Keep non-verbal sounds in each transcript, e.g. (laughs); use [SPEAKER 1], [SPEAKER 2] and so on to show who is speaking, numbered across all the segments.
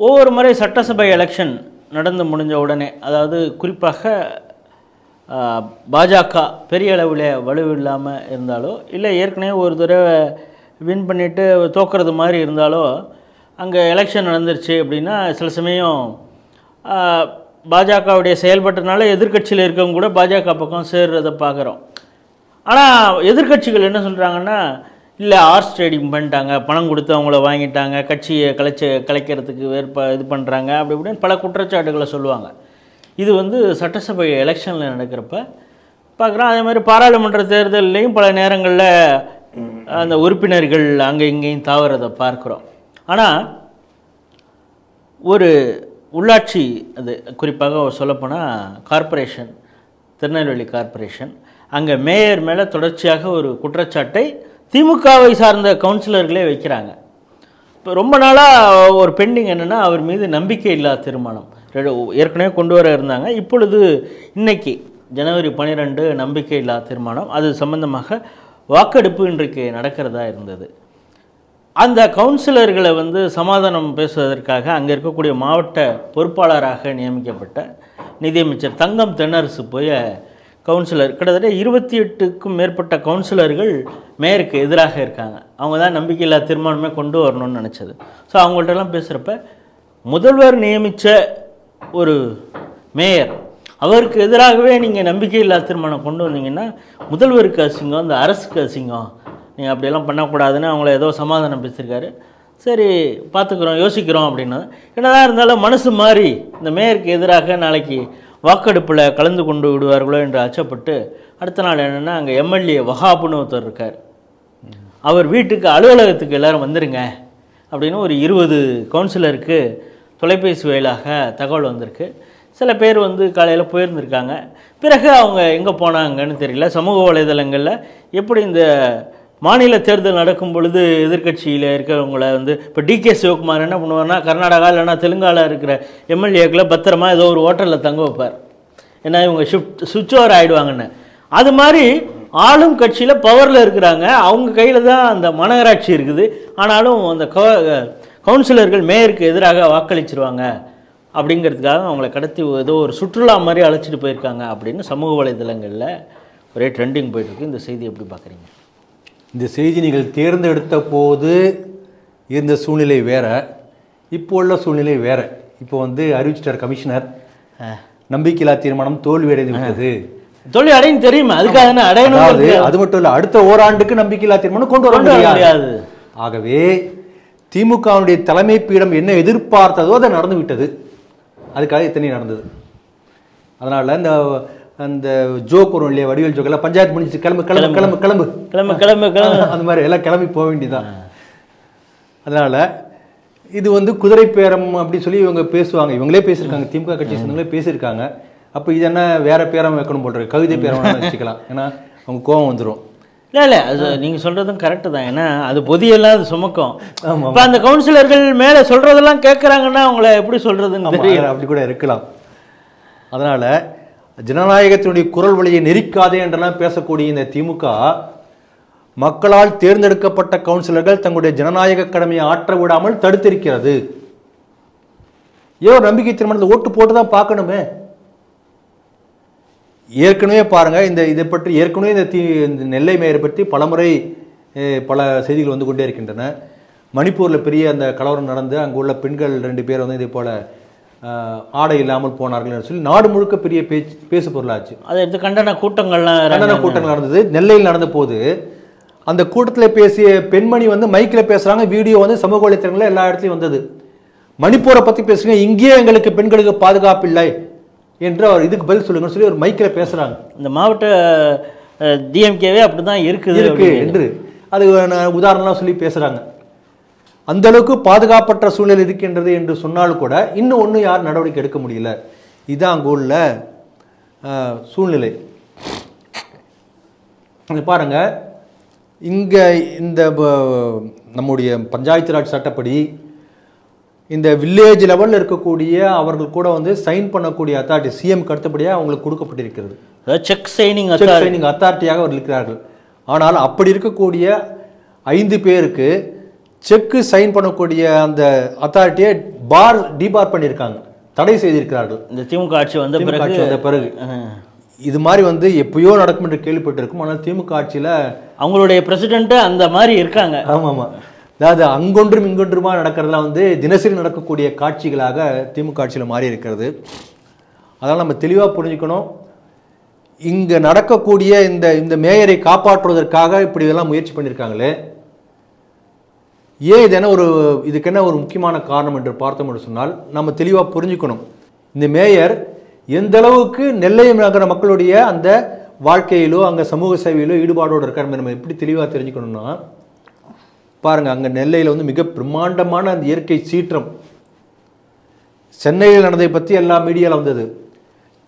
[SPEAKER 1] ஒவ்வொரு முறை சட்டசபை எலெக்ஷன் நடந்து முடிஞ்ச உடனே அதாவது குறிப்பாக பாஜக பெரிய அளவில் வலுவில்லாமல் இருந்தாலோ இல்லை ஏற்கனவே ஒரு தடவை வின் பண்ணிவிட்டு தோக்கிறது மாதிரி இருந்தாலோ அங்கே எலெக்ஷன் நடந்துருச்சு அப்படின்னா சில சமயம் பாஜகவுடைய செயல்பட்டனால எதிர்க்கட்சியில் இருக்கவங்க கூட பாஜக பக்கம் சேர்றதை பார்க்குறோம். ஆனால் எதிர்க்கட்சிகள் என்ன சொல்கிறாங்கன்னா இல்லை ஆர்ஸ் ட்ரேடிங் பண்ணிட்டாங்க. பணம் கொடுத்து அவங்கள வாங்கிட்டாங்க. கட்சியை கலைச்சு கலைக்கிறதுக்கு வேறுப இது பண்ணுறாங்க அப்படி இப்படின்னு பல குற்றச்சாட்டுகளை சொல்லுவாங்க. இது வந்து சட்டசபை எலெக்ஷனில் நடக்கிறப்ப பார்க்குறோம் அதே மாதிரி பாராளுமன்ற தேர்தல்லையும் பல நேரங்களில் அந்த உறுப்பினர்கள் அங்கே இங்கேயும் தாவறதை பார்க்குறோம். ஆனால் ஒரு உள்ளாட்சி அது குறிப்பாக சொல்லப்போனால் கார்ப்பரேஷன் திருநெல்வேலி கார்ப்பரேஷன் அங்கே மேயர் மேலே தொடர்ச்சியாக ஒரு குற்றச்சாட்டை திமுகவை சார்ந்த கவுன்சிலர்களே வைக்கிறாங்க. இப்போ ரொம்ப நாளாக ஒரு பெண்டிங் என்னென்னா அவர் மீது நம்பிக்கை இல்லா திருமணம். ஏற்கனவே கொண்டு வர இருந்தாங்க. இப்பொழுது இன்னைக்கு ஜனவரி பன்னிரெண்டு நம்பிக்கை இல்லா தீர்மானம் அது சம்பந்தமாக வாக்கெடுப்பு இன்றைக்கு நடக்கிறதா இருந்தது. அந்த கவுன்சிலர்களை வந்து சமாதானம் பேசுவதற்காக அங்கே இருக்கக்கூடிய மாவட்ட பொறுப்பாளராக நியமிக்கப்பட்ட நிதியமைச்சர் தங்கம் தென்னரசு போய் கவுன்சிலர். கிட்டத்தட்ட இருபத்தி எட்டுக்கும் மேற்பட்ட கவுன்சிலர்கள் மேயருக்கு எதிராக இருக்காங்க. அவங்க தான் நம்பிக்கையில்லா தீர்மானமே கொண்டு வரணும்னு நினச்சது. ஸோ அவங்கள்ட்டலாம் பேசுகிறப்ப முதல்வர் நியமித்த ஒரு மேயர் அவருக்கு எதிராகவே நீங்கள் நம்பிக்கையில்லா தீர்மானம் கொண்டு வந்தீங்கன்னா முதல்வருக்கு அசிங்கம் இந்த அரசுக்கு அசிங்கம். நீங்கள் அப்படியெல்லாம் பண்ணக்கூடாதுன்னு அவங்கள ஏதோ சமாதானம் பேசியிருக்காரு. சரி பார்த்துக்குறோம் யோசிக்கிறோம் அப்படின்னு என்னதான் இருந்தாலும் மனசு மாறி இந்த மேயருக்கு எதிராக நாளைக்கு வாக்கெடுப்பில் கலந்து கொண்டு விடுவார்களோ என்று அச்சப்பட்டு அடுத்த நாள் என்னென்னா அங்கே எம்எல்ஏ வஹாப்னு ஒருத்தர் இருக்கார். அவர் வீட்டுக்கு அலுவலகத்துக்கு எல்லாரும் வந்துடுங்க அப்படின்னு ஒரு இருபது கவுன்சிலருக்கு தொலைபேசி வாயிலாக தகவல் வந்திருக்கு. சில பேர் வந்து காலையில் போயிருந்திருக்காங்க. பிறகு அவங்க எங்கே போனாங்கன்னு தெரியல. சமூக வலைதளங்களில் எப்படி இந்த மாநில தேர்தல் நடக்கும் பொழுது எதிர்க்கட்சியில் இருக்கிறவங்கள வந்து இப்போ டிகே சிவகுமார் என்ன பண்ணுவார்னா கர்நாடகா இல்லைன்னா தெலுங்கால இருக்கிற எம்எல்ஏக்களை பத்திரமா ஏதோ ஒரு ஹோட்டலில் தங்க வைப்பார். ஏன்னா இவங்க ஷிஃப்ட் சுவிட்ச் ஓவர் ஆகிடுவாங்கன்னு அது மாதிரி ஆளும் கட்சியில் பவரில் இருக்கிறாங்க. அவங்க கையில் தான் அந்த மாநகராட்சி இருக்குது. ஆனாலும் அந்த கவுன்சிலர்கள் மேயருக்கு எதிராக வாக்களிச்சிருவாங்க அப்படிங்கிறதுக்காக அவங்கள கடத்தி ஏதோ ஒரு சுற்றுலா மாதிரி அழைச்சிட்டு போயிருக்காங்க அப்படின்னு சமூக வலைதளங்களில் ஒரே ட்ரெண்டிங் போயிட்டுருக்கு இந்த செய்தி எப்படி பார்க்குறீங்க
[SPEAKER 2] இந்த செய்தி நீங்கள் தேர்ந்தெடுத்த போது இருந்த சூழ்நிலை வேற இப்போ உள்ள சூழ்நிலை வேற. இப்போ வந்து அறிவிச்சிட்டார் கமிஷனர். நம்பிக்கையில்லா தீர்மானம் தோல்வி அடைந்து விட்டது.
[SPEAKER 1] தொழில் அடையும் தெரியுமா? அதுக்காக அடையணும்
[SPEAKER 2] அது மட்டும் இல்ல அடுத்த ஓராண்டுக்கு நம்பிக்கையில்லா தீர்மானம் கொண்டு வர முடியாது. ஆகவே திமுகவுடைய தலைமை பீடம் என்ன எதிர்பார்த்ததோ அது நடந்து விட்டது அதுக்காக இத்தனை நடந்தது. அதனால இந்த அந்த ஜோக் வரும் இல்லையா? வடிவேல் ஜோக். எல்லாம் பஞ்சாயத்து முடிஞ்சு கிளம்பு கிளம்பு கிளம்பு. கிளம்பு
[SPEAKER 1] கிளம்பு. கிளம்பு கிளம்பு (laughs)
[SPEAKER 2] அந்த மாதிரி எல்லாம் கிளம்பி போக வேண்டியதுதான். அதனால இது வந்து குதிரை பேரம் அப்படி சொல்லி இவங்க பேசுவாங்க. இவங்களே பேசியிருக்காங்க. திமுக கட்சி சேர்ந்தவங்களே பேசியிருக்காங்க. அப்போ இது என்ன வேற பேரம் வைக்கணும் இருக்கு. கவிதை பேரம் வச்சுக்கலாம். ஏன்னா அவங்க கோவம் வந்துடும்
[SPEAKER 1] இல்லை இல்லை. அது நீங்கள் சொல்கிறதும் கரெக்டு தான். ஏன்னா அது பொதியெல்லாம் அது சுமக்கும். இப்போ அந்த கவுன்சிலர்கள் மேலே சொல்கிறதெல்லாம் கேட்குறாங்கன்னா அவங்கள எப்படி சொல்கிறதுன்னு
[SPEAKER 2] அப்படி கூட இருக்கலாம். அதனால ஜனநாயகத்தினுடைய குரல் வழியை நெரிக்காதே என்றெல்லாம் பேசக்கூடிய இந்த திமுக மக்களால் தேர்ந்தெடுக்கப்பட்ட கவுன்சிலர்கள் தங்களுடைய ஜனநாயக கடமையை ஆற்ற விடாமல் தடுத்திருக்கிறது. ஏதோ நம்பிக்கை தீர்மானத்தை ஓட்டு போட்டு தான் பார்க்கணுமே? ஏற்கனவே பாருங்க இந்த இதை பற்றி ஏற்கனவே இந்த தீ இந்த நெல்லை மேயர் பற்றி பலமுறை பல செய்திகள் வந்து கொண்டே இருக்கின்றன. மணிப்பூரில் பெரிய அந்த கலவரம் நடந்து அங்கே உள்ள பெண்கள் ரெண்டு பேர் வந்து இதே போல் ஆடை இல்லாமல் போனார்கள் என்று சொல்லி நாடு முழுக்க பெரிய பேச்சு பேசு பொருளாச்சு.
[SPEAKER 1] அதை எடுத்து கண்டன கூட்டங்கள்லாம்
[SPEAKER 2] கண்டன கூட்டங்கள் நடந்தது. நெல்லையில் நடந்த போது அந்த கூட்டத்தில் பேசிய பெண்மணி வந்து மைக்கில் பேசுறாங்க வீடியோ வந்து சமூக வலைத்தளங்களில் எல்லா இடத்துலையும் வந்தது. மணிப்பூரை பற்றி பேசுங்க இங்கேயே எங்களுக்கு பெண்களுக்கு பாதுகாப்பு இல்லை என்று அவர் இதுக்கு பதில் சொல்லுங்கன்னு சொல்லி ஒரு மைக்கில் பேசுறாங்க.
[SPEAKER 1] இந்த மாவட்ட டிஎம்கேவே அப்படி தான் இருக்குது
[SPEAKER 2] இருக்கு
[SPEAKER 1] அப்படின்னு.
[SPEAKER 2] என்று அது உதாரணம்லாம் சொல்லி பேசுறாங்க. அந்த அளவுக்கு பாதுகாப்பற்ற சூழ்நிலை இருக்கின்றது என்று சொன்னாலும் கூட இன்னும் ஒன்றும் யாரும் நடவடிக்கை எடுக்க முடியல. இதான் அங்கே உள்ள சூழ்நிலை. இங்க பாருங்க. இங்க இந்த நம்முடைய பஞ்சாயத்து ராஜ் சட்டப்படி இந்த வில்லேஜ் லெவலில் இருக்கக்கூடிய அவர்கள் கூட வந்து சைன் பண்ணக்கூடிய அத்தாரிட்டி சிஎம் அடுத்தபடியாக அவங்களுக்கு கொடுக்கப்பட்டிருக்கிறது.
[SPEAKER 1] செக் சைனிங்
[SPEAKER 2] செக் சைனிங் அத்தாரிட்டியாக அவர் இருக்கிறார்கள். ஆனால் அப்படி இருக்கக்கூடிய ஐந்து பேருக்கு செக்கு சைன் பண்ணக்கூடிய அந்த அத்தாரிட்டியை பார் டிபார் பண்ணியிருக்காங்க. தடை செய்திருக்கிறார்கள்.
[SPEAKER 1] இந்த திமுக ஆட்சி வந்த பிறகு
[SPEAKER 2] வந்த பிறகு. இது மாதிரி வந்து எப்பயோ நடக்கும் என்று கேள்விப்பட்டிருக்கும். ஆனால் திமுக ஆட்சியில்
[SPEAKER 1] அவங்களுடைய பிரசிடென்ட் அந்த மாதிரி இருக்காங்க.
[SPEAKER 2] ஆமாம். ஆமாம் அதாவது அங்கொன்றும் இங்கொன்றுமா நடக்கிறதுலாம் வந்து தினசரி நடக்கக்கூடிய காட்சிகளாக திமுக ஆட்சியில் மாறி இருக்கிறது அதனால் நம்ம தெளிவாக புரிஞ்சுக்கணும். இங்கே நடக்கக்கூடிய இந்த இந்த மேயரை காப்பாற்றுவதற்காக இப்படி இதெல்லாம் முயற்சி பண்ணியிருக்காங்களே. ஏன் இது என்ன ஒரு இதுக்கு என்ன ஒரு முக்கியமான காரணம் என்று பார்த்தோம் என்று சொன்னால் நம்ம தெளிவாக புரிஞ்சுக்கணும். இந்த மேயர் எந்த அளவுக்கு நெல்லை நகர மக்களுடைய அந்த வாழ்க்கையிலோ அங்கே சமூக சேவையிலோ ஈடுபாடோடு இருக்காரு நம்ம எப்படி தெளிவாக தெரிஞ்சுக்கணும்னா பாருங்கள் அங்கே நெல்லையில் வந்து மிக பிரம்மாண்டமான அந்த இயற்கை சீற்றம். சென்னையில் நடந்ததை பற்றி எல்லா மீடியாவில் வந்தது.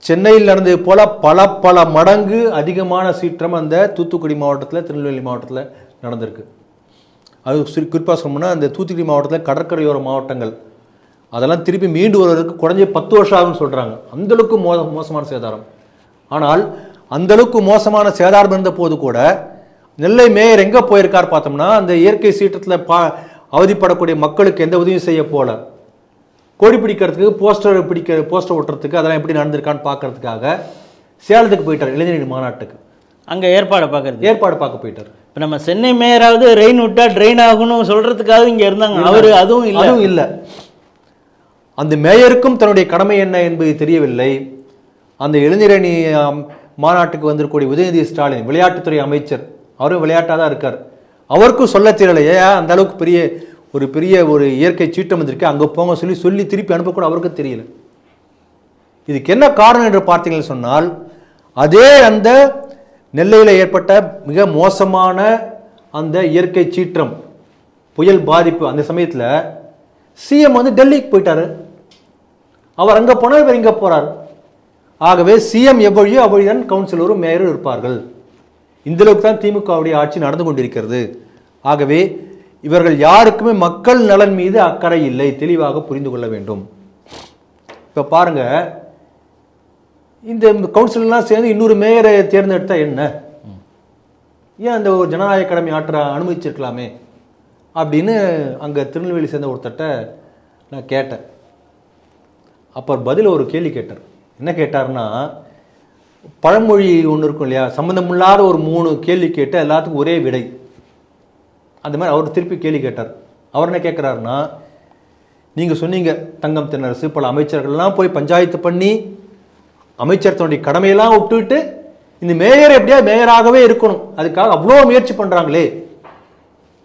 [SPEAKER 2] சென்னையில் நடந்தது போல் பல பல மடங்கு அதிகமான சீற்றம் அந்த தூத்துக்குடி மாவட்டத்தில் திருநெல்வேலி மாவட்டத்தில் நடந்திருக்கு. அது குறிப்பாக சொல்லணும்னா அந்த தூத்துக்குடி மாவட்டத்தில் கடற்கரையோர மாவட்டங்கள் அதெல்லாம் திருப்பி மீண்டு வருவதற்கு குறைஞ்ச பத்து வருஷம் ஆகும்னு சொல்கிறாங்க அந்தளவுக்கு மோ மோசமான சேதாரம். ஆனால் அந்தளவுக்கு மோசமான சேதாரம் இருந்த போது கூட நெல்லை மேயர் எங்கே போயிருக்கார் பார்த்தோம்னா அந்த இயற்கை சீற்றத்தில் பா அவதிப்படக்கூடிய மக்களுக்கு எந்த உதவியும் செய்ய போல. கொடி பிடிக்கிறதுக்கு போஸ்டர் பிடிக்க போஸ்டர் ஒட்டுறதுக்கு அதெல்லாம் எப்படி நடந்திருக்கான்னு பார்க்கறதுக்காக சேலத்துக்கு போயிட்டார் இளைஞர் மாநாட்டுக்கு.
[SPEAKER 1] அங்க ஏற்பாடை பார்க்கறது
[SPEAKER 2] ஏற்பாடு பார்க்க போயிட்டார்.
[SPEAKER 1] இப்போ நம்ம சென்னை மேயராவது ரெயின் விட்டா ட்ரெயின் ஆகணும் சொல்றதுக்காக இங்க இருந்தாங்க. அவரு அதுவும் இல்லை.
[SPEAKER 2] அதுவும் இல்லை. அந்த மேயருக்கும் தன்னுடைய கடமை என்ன என்பது தெரியவில்லை. அந்த இளைஞரணி மாநாட்டுக்கு வந்திருக்கக்கூடிய உதயநிதி ஸ்டாலின் விளையாட்டுத்துறை அமைச்சர் அவரும் விளையாட்டாக தான் இருக்கார். அவருக்கும் சொல்ல தெரியலையே அந்த அளவுக்கு பெரிய ஒரு பெரிய ஒரு இயற்கை சீட்டம் வந்திருக்கு அங்கே போங்க சொல்லி சொல்லி திருப்பி அனுப்பக்கூட அவருக்கும் தெரியல. இதுக்கு என்ன காரணம் என்று பார்த்தீங்கன்னு சொன்னால் அதே அந்த நெல்லையில் ஏற்பட்ட மிக மோசமான அந்த இயற்கை சீற்றம் புயல் பாதிப்பு அந்த சமயத்தில் சிஎம் வந்து டெல்லிக்கு போயிட்டாரு. அவர் அங்கே போனால் இவர் இங்கே போகிறார் ஆகவே சிஎம் எவ்வழியோ அவ்வழிதான் கவுன்சிலரும் மேயரும் இருப்பார்கள். இந்த அளவுக்கு தான் திமுகவுடைய ஆட்சி நடந்து கொண்டிருக்கிறது. ஆகவே இவர்கள் யாருக்குமே மக்கள் நலன் மீது அக்கறை இல்லை தெளிவாக புரிந்து கொள்ள வேண்டும். இப்போ பாருங்கள் இந்த கவுன்சிலெலாம் சேர்ந்து இன்னொரு மேயரை தேர்ந்தெடுத்தா என்ன? ஏன் அந்த ஒரு ஜனநாயக கடமை ஆற்ற அனுமதிச்சிருக்கலாமே? அப்படின்னு அங்கே திருநெல்வேலி சேர்ந்த ஒருத்தட்ட நான் கேட்டேன். அப்போ பதில் ஒரு கேள்வி கேட்டார். என்ன கேட்டார்னா பழமொழி ஒன்று இருக்கும் இல்லையா? சம்மந்தமில்லாத ஒரு மூணு கேள்வி கேட்டு எல்லாத்துக்கும் ஒரே விடை. அந்த மாதிரி அவர் திருப்பி கேள்வி கேட்டார். அவர் என்ன கேட்குறாருன்னா நீங்கள் சொன்னீங்க தங்கம் தென்னரசு பல அமைச்சர்கள்லாம் போய் பஞ்சாயத்து பண்ணி அமைச்சர் தன்னுடைய கடமையெல்லாம் விட்டுவிட்டு இந்த மேயர் எப்படியா மேயராகவே இருக்கணும். அதுக்காக அவ்வளோ முயற்சி பண்ணுறாங்களே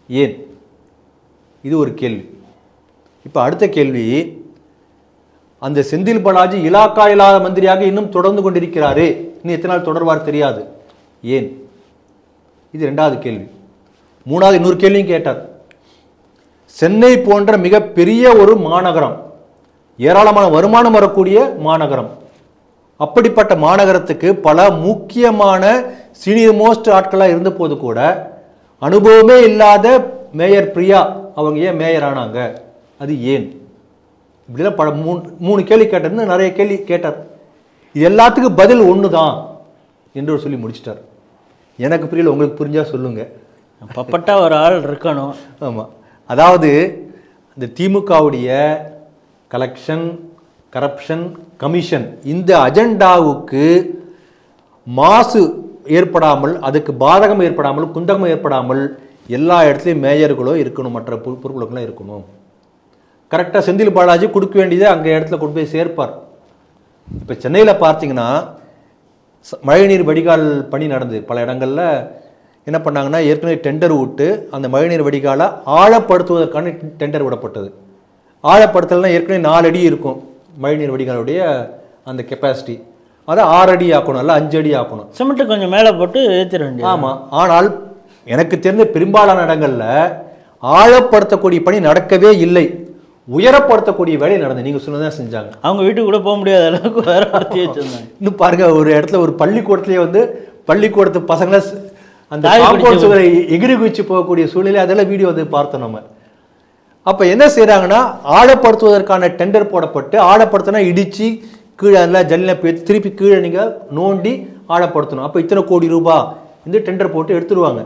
[SPEAKER 2] ஏன்? இது ஒரு கேள்வி. இப்போ அடுத்த கேள்வி அந்த செந்தில் பாலாஜி இலாக்கா இல்லாத மந்திரியாக இன்னும் தொடர்ந்து கொண்டிருக்கிறாரு. இன்னும் எத்தனை நாள் தொடர்வார் தெரியாது. ஏன்? இது ரெண்டாவது கேள்வி. மூணாவது இன்னொரு கேள்வியும் கேட்டார். சென்னை போன்ற மிகப்பெரிய ஒரு மாநகரம் ஏராளமான வருமானம் வரக்கூடிய மாநகரம் அப்படிப்பட்ட மாநகரத்துக்கு பல முக்கியமான சீனியர் மோஸ்ட் ஆட்களாக இருந்த போது கூட அனுபவமே இல்லாத மேயர் பிரியா அவங்க ஏன் மேயர் ஆனாங்க? அது ஏன்? இப்படிலாம் பல மூணு மூணு கேள்வி கேட்டார் இன்னும் நிறைய கேள்வி கேட்டார். இது எல்லாத்துக்கும் பதில் ஒன்று தான் என்று சொல்லி முடிச்சிட்டார். எனக்கு புரியல உங்களுக்கு புரிஞ்சா சொல்லுங்க.
[SPEAKER 1] பப்பட்டா ஒரு ஆள் இருக்கணும்.
[SPEAKER 2] ஆமாம் அதாவது இந்த திமுகவுடைய கலெக்ஷன் கரப்ஷன் கமிஷன் இந்த அஜெண்டாவுக்கு மாசு ஏற்படாமல் அதுக்கு பாதகம் ஏற்படாமல் குந்தகம் ஏற்படாமல் எல்லா இடத்துலையும் மேயர்களோ இருக்கணும் மற்ற பொறுப்புகளுக்கெல்லாம் இருக்கணும். கரெக்டாக செந்தில் பாலாஜி கொடுக்க வேண்டியதை அங்கே இடத்துல கொண்டு போய் சேர்ப்பார். இப்போ சென்னையில் பார்த்தீங்கன்னா மழைநீர் வடிகால் பணி நடந்தது. பல இடங்களில் என்ன பண்ணாங்கன்னா ஏற்கனவே டெண்டர் விட்டு அந்த மழைநீர் வடிகாலை ஆழப்படுத்துவதற்கான டெண்டர் விடப்பட்டது. ஆழப்படுத்தலைன்னா ஏற்கனவே நாலு அடி இருக்கும். மழைநீர் வடிகாலுடைய அந்த கெப்பாசிட்டி அதை ஆறு அடி ஆக்கணும் அல்ல அஞ்சு அடி ஆக்கணும்.
[SPEAKER 1] சிமெண்ட் கொஞ்சம் மேலே போட்டு ஏற்றிட வேண்டியது
[SPEAKER 2] ஆமாம் ஆனால் எனக்கு தெரிந்த பெரும்பாலான இடங்கள்ல ஆழப்படுத்தக்கூடிய பணி நடக்கவே இல்லை. உயரப்படுத்தக்கூடிய வேலை நடந்தது. நீங்கள் சொன்னதான் செஞ்சாங்க.
[SPEAKER 1] அவங்க வீட்டுக்கு கூட போக முடியாத அளவுக்கு வேற படுத்தி வச்சிருந்தாங்க.
[SPEAKER 2] இன்னும் பாருங்க ஒரு இடத்துல ஒரு பள்ளிக்கூடத்துலயே வந்து பள்ளிக்கூடத்து பசங்களை அந்த எகிரி குதிச்சு போகக்கூடிய சூழ்நிலை அதெல்லாம் வீடியோ வந்து பார்த்தோம் நம்ம. அப்ப என்ன செய்கிறாங்கன்னா ஆழப்படுத்துவதற்கான டெண்டர் போடப்பட்டு ஆழப்படுத்தினா இடிச்சு கீழே எல்லாம் ஜல்லில பேத்து திருப்பி கீழே நீங்க நோண்டி ஆழப்படுத்தணும். அப்ப இத்தனை கோடி ரூபாய் இந்த டெண்டர் போட்டு எடுத்துருவாங்க.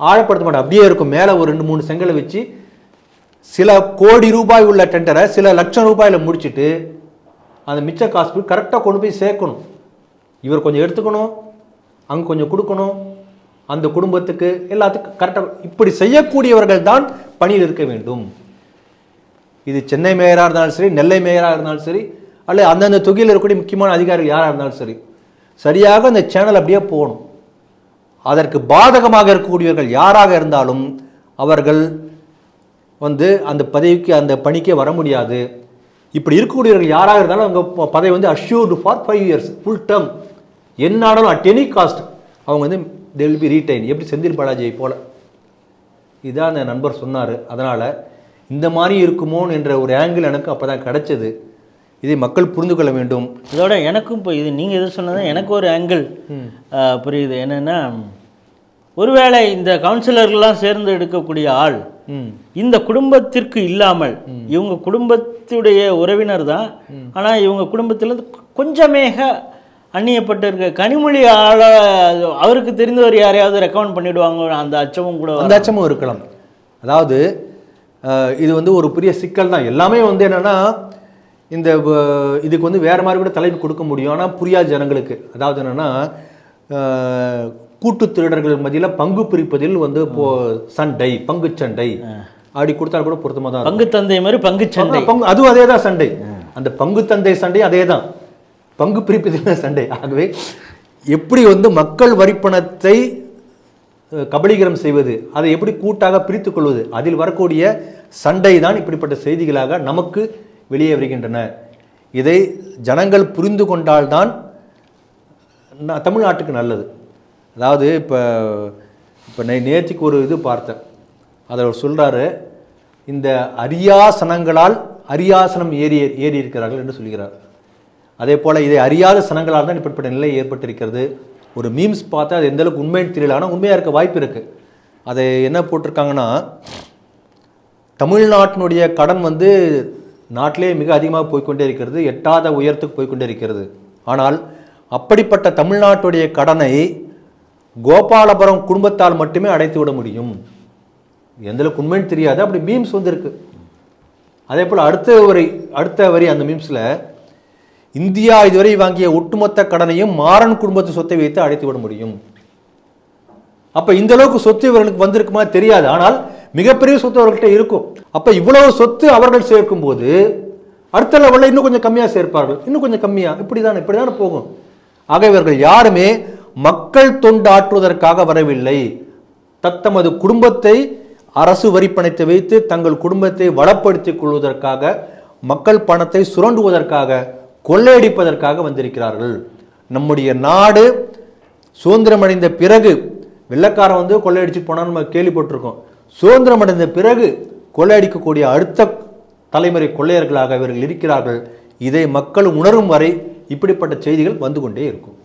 [SPEAKER 2] ஆழப்படுத்த மாட்டோம் அப்படியே இருக்கும். மேலே ஒரு ரெண்டு மூணு செங்கலை வச்சு சில கோடி ரூபாய் உள்ள டெண்டரை சில லட்சம் ரூபாயில் முடிச்சுட்டு அந்த மிச்ச காசு போய் கரெக்டாக கொண்டு போய் சேர்க்கணும். இவர் கொஞ்சம் எடுத்துக்கணும். அங்கே கொஞ்சம் கொடுக்கணும். அந்த குடும்பத்துக்கு எல்லாத்துக்கும் கரெக்டாக இப்படி செய்யக்கூடியவர்கள் தான் பணியில் இருக்க வேண்டும். இது சென்னை மேயராக இருந்தாலும் சரி நெல்லை மேயராக இருந்தாலும் சரி அல்லது அந்தந்த தொகுதியில் இருக்கக்கூடிய முக்கியமான அதிகாரிகள் யாராக இருந்தாலும் சரி சரியாக அந்த சேனல் அப்படியே போகணும். அதற்கு பாதகமாக இருக்கக்கூடியவர்கள் யாராக இருந்தாலும் அவர்கள் வந்து அந்த பதவிக்கு அந்த பணிக்கே வர முடியாது. இப்படி இருக்கக்கூடியவர்கள் யாராக இருந்தாலும் அவங்க ப- பதவி வந்து assured for five years full term என்னாலும் அட் எனி காஸ்ட் அவங்க வந்து தே வில் பி ரீடைன் எப்படி செந்தில் பாலாஜியை போல. இதான் அந்த நண்பர் சொன்னார். அதனால் இந்த மாதிரி இருக்குமோன்னு என்ற ஒரு ஆங்கிள் எனக்கு அப்போ தான் கிடைச்சது. இதை மக்கள் புரிந்து கொள்ள வேண்டும்.
[SPEAKER 1] இதோட எனக்கும் இப்போ இது நீங்கள் எது சொன்னது எனக்கு ஒரு ஆங்கிள் புரியுது. என்னென்னா ஒருவேளை இந்த கவுன்சிலர்கள்லாம் சேர்ந்து எடுக்கக்கூடிய ஆள் இந்த குடும்பத்திற்கு இல்லாமல் இவங்க குடும்பத்துடைய உறவினர் தான் ஆனால் இவங்க குடும்பத்திலேருந்து கொஞ்சமேக அந்நியப்பட்டு இருக்க கனிமொழி ஆள அவருக்கு தெரிந்தவர் யாரையாவது ரெக்கமெண்ட் பண்ணிடுவாங்க? அந்த அச்சமும் கூட
[SPEAKER 2] அந்த அச்சமும் இருக்கலாம். அதாவது இது வந்து ஒரு பெரிய சிக்கல் தான். எல்லாமே வந்து என்னன்னா இந்த இதுக்கு வந்து வேற மாதிரி கூட தலைப்பு கொடுக்க முடியும். ஆனால் புரியாத ஜனங்களுக்கு. அதாவது என்னன்னா கூட்டு திருடர்கள் மத்தியில் பங்கு பிரிப்பதில் வந்து இப்போ சண்டை பங்கு சண்டை. அப்படி கொடுத்தா கூட பொருத்தமாக தான்.
[SPEAKER 1] பங்கு தந்தை மாதிரி பங்கு சண்டை.
[SPEAKER 2] பங்கு அதுவும் அதே தான் சண்டை. அந்த பங்கு தந்தை சண்டை அதே தான் பங்கு பிரிப்பதில் சண்டை. ஆகவே எப்படி வந்து மக்கள் வரிப்பணத்தை கபலீகரம் செய்வது அதை எப்படி கூட்டாக பிரித்து கொள்வது அதில் வரக்கூடிய சண்டை தான் இப்படிப்பட்ட செய்திகளாக நமக்கு வெளியே வருகின்றன. இதை ஜனங்கள் புரிந்து கொண்டால்தான் தமிழ்நாட்டுக்கு நல்லது. அதாவது இப்போ இப்போ நே நேற்றுக்கு ஒரு இது பார்த்தேன். அதில் அவர் சொல்கிறாரு இந்த அரியாசனங்களால் அரியாசனம் ஏறி ஏறி இருக்கிறார்கள் என்று சொல்கிறார். அதே போல் இதை அறியாத சனங்களால் தான் இப்படிப்பட்ட நிலை ஏற்பட்டிருக்கிறது. ஒரு மீம்ஸ் பார்த்தா அது எந்தளவுக்கு உண்மைன்னு தெரியல. ஆனால் உண்மையாக இருக்க வாய்ப்பு இருக்குது அதை என்ன போட்டிருக்காங்கன்னா தமிழ்நாட்டினுடைய கடன் வந்து நாட்டிலே மிக அதிகமாக போய்க்கொண்டே இருக்கிறது. எட்டாத உயரத்துக்கு போய்க்கொண்டே இருக்கிறது. ஆனால் அப்படிப்பட்ட தமிழ்நாட்டுடைய கடனை கோபாலபுரம் குடும்பத்தால் மட்டுமே அடைத்து விட முடியும். எந்தளவுக்கு உண்மைன்னு தெரியாது. அப்படி மீம்ஸ் வந்திருக்கு. அதே போல் அடுத்த வரி அடுத்த வரி அந்த மீம்ஸில் இந்தியா இதுவரை வாங்கிய ஒட்டுமொத்த கடனையும் மாறன் குடும்பத்து சொத்தை வைத்து அடைத்து விட முடியும். அப்ப இந்த அளவுக்கு சொத்து இவர்களுக்கு வந்திருக்குமா தெரியாது. ஆனால் மிகப்பெரிய சொத்து அவர்கள்ட்ட இருக்கும். அப்ப இவ்வளவு சொத்து அவர்கள் சேர்க்கும் போது அடுத்த லெவலில் இன்னும் கொஞ்சம் கம்மியாக சேர்ப்பார்கள். இன்னும் கொஞ்சம் கம்மியா. இப்படிதான் இப்படிதான் போகும். ஆக இவர்கள் யாருமே மக்கள் தொண்டு ஆற்றுவதற்காக வரவில்லை. தத்தமது குடும்பத்தை அரசு வரிப்பணைத்து வைத்து தங்கள் குடும்பத்தை வளப்படுத்திக் கொள்வதற்காக மக்கள் பணத்தை சுரண்டுவதற்காக கொள்ளையடிப்பதற்காக வந்திருக்கிறார்கள். நம்முடைய நாடு சுதந்திரம் அடைந்த பிறகு வெள்ளக்காரன் வந்து கொள்ளையடிச்சு போனால் நம்ம கேள்விப்பட்டிருக்கோம். சுதந்திரம் அடைந்த பிறகு கொள்ளையடிக்கக்கூடிய அடுத்த தலைமுறை கொள்ளையர்களாக இவர்கள் இருக்கிறார்கள். இதை மக்கள் உணரும் வரை இப்படிப்பட்ட செய்திகள் வந்து கொண்டே இருக்கும்.